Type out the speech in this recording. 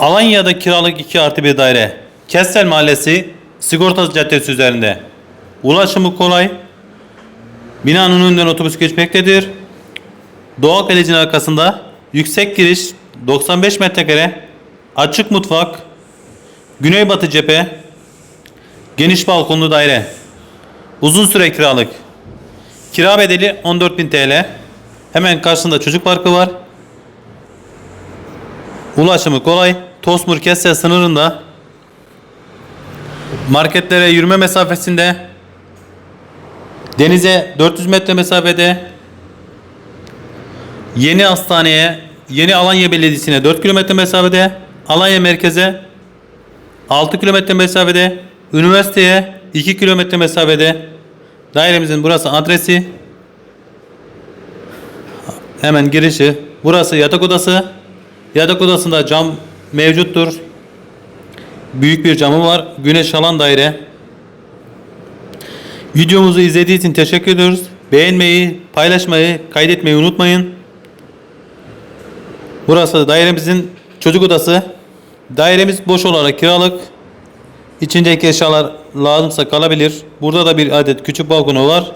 Alanya'da kiralık 2 artı bir daire. Kestel Mahallesi Sigortası Caddesi üzerinde. Ulaşımı kolay. Binanın önünden otobüs geçmektedir. Doğal Kaleci'nin arkasında yüksek giriş 95 metrekare açık mutfak güneybatı cephe geniş balkonlu daire uzun süre kiralık kira bedeli 14.000 TL hemen karşısında çocuk parkı var ulaşımı kolay Tosmur Kessel sınırında marketlere yürüme mesafesinde denize 400 metre mesafede Yeni hastaneye, yeni Alanya Belediyesi'ne 4 kilometre mesafede, Alanya merkeze 6 kilometre mesafede, üniversiteye 2 kilometre mesafede. Dairemizin burası adresi. Hemen girişi. Burası yatak odası. Yatak odasında cam mevcuttur. Büyük bir camı var. Güneş alan daire. Videomuzu izlediği için teşekkür ediyoruz. Beğenmeyi, paylaşmayı, kaydetmeyi unutmayın. Burası dairemizin çocuk odası. Dairemiz boş olarak kiralık. İçindeki eşyalar lazımsa kalabilir. Burada da bir adet küçük balkonu var.